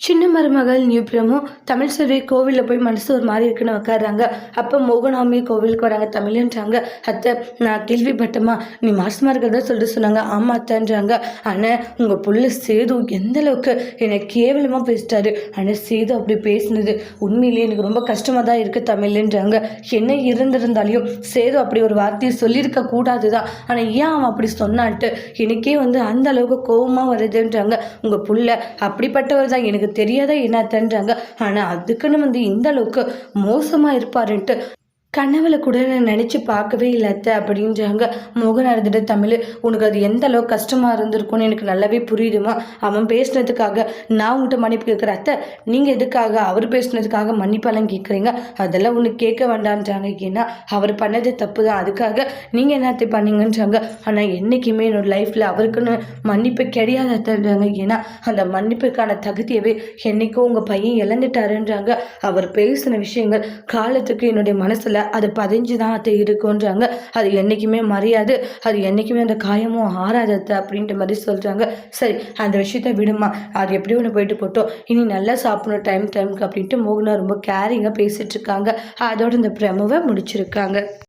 சின்ன மருமகள் new promo Tamil செல்வி கோவிலில் போய் மனசு ஒரு மாதிரி இருக்குன்னு உட்காடுறாங்க அப்போ மோகனாமி கோவிலுக்கு வராங்க தமிழ்ன்றாங்க. அத்தை நான் கேள்விப்பட்டமா நீ மாசமாக இருக்கிறதா சொல்லிட்டு சொன்னாங்க. ஆமா அத்தைன்றாங்க. ஆனால் உங்கள் புள்ள சேது எந்த அளவுக்கு என்னை கேவலமாக பேசிட்டாரு. ஆனால் சேது அப்படி பேசினது உண்மையிலேயே எனக்கு ரொம்ப கஷ்டமாக தான் இருக்குது தமிழ்ன்றாங்க. என்ன இருந்திருந்தாலையும் சேது அப்படி ஒரு வார்த்தையை சொல்லியிருக்க கூடாது தான் ஆனால் ஏன் அவன் அப்படி சொன்னான்ட்டு? எனக்கே வந்து அந்த அளவுக்கு கோபமாக வருதுன்றாங்க. உங்கள் புள்ள அப்படிப்பட்டவர் தான் எனக்கு தெரியாத என்னத்தன்றாங்க ஆனால் அதுக்குன்னு வந்து இந்த அளவுக்கு மோசமாக இருப்பாருன்ட்டு கனவுல கூட நான் நினச்சி பார்க்கவே இல்லை அத்தை அப்படின்றாங்க. மோகன் இருந்துட்டு தமிழ் உனக்கு அது எந்த அளவுக்கு கஷ்டமாக இருந்திருக்கும்னு எனக்கு நல்லாவே புரியுதுமா? அவன் பேசினதுக்காக நான் உங்கள்கிட்ட மன்னிப்பு கேட்குற அத்தை நீங்கள் எதுக்காக அவர் பேசினதுக்காக மன்னிப்பெல்லாம் கேட்குறீங்க அதெல்லாம் உனக்கு கேட்க வேண்டான்றாங்க ஏன்னா அவர் பண்ணது தப்பு தான் அதுக்காக நீங்கள் என்னத்தை பண்ணீங்கன்றாங்க. ஆனால் என்றைக்குமே என்னோட லைஃப்பில் அவருக்குன்னு மன்னிப்பு கிடையாது அத்தைன்றாங்க. ஏன்னா அந்த மன்னிப்புக்கான தகுதியவே என்னைக்கும் உங்கள் பையன் இழந்துட்டாருன்றாங்க. அவர் பேசின விஷயங்கள் காலத்துக்கு என்னுடைய மனசில் அது பதிஞ்சு தான் அது இருக்குன்றாங்க. அது என்றைக்குமே மறையாது. அது என்றைக்குமே அந்த காயமும் ஆறாதது அப்படின்ற மாதிரி சொல்கிறாங்க சரி அந்த விஷயத்த விடுமா அது எப்படி ஒன்று போயிட்டு போட்டோம். இனி நல்லா சாப்பிடணும் டைம் டைமுக்கு அப்படின்ட்டு மோகனா ரொம்ப கேரிங்காக பேசிகிட்டு இருக்காங்க. அதோட இந்த பிரமவை முடிச்சிருக்காங்க.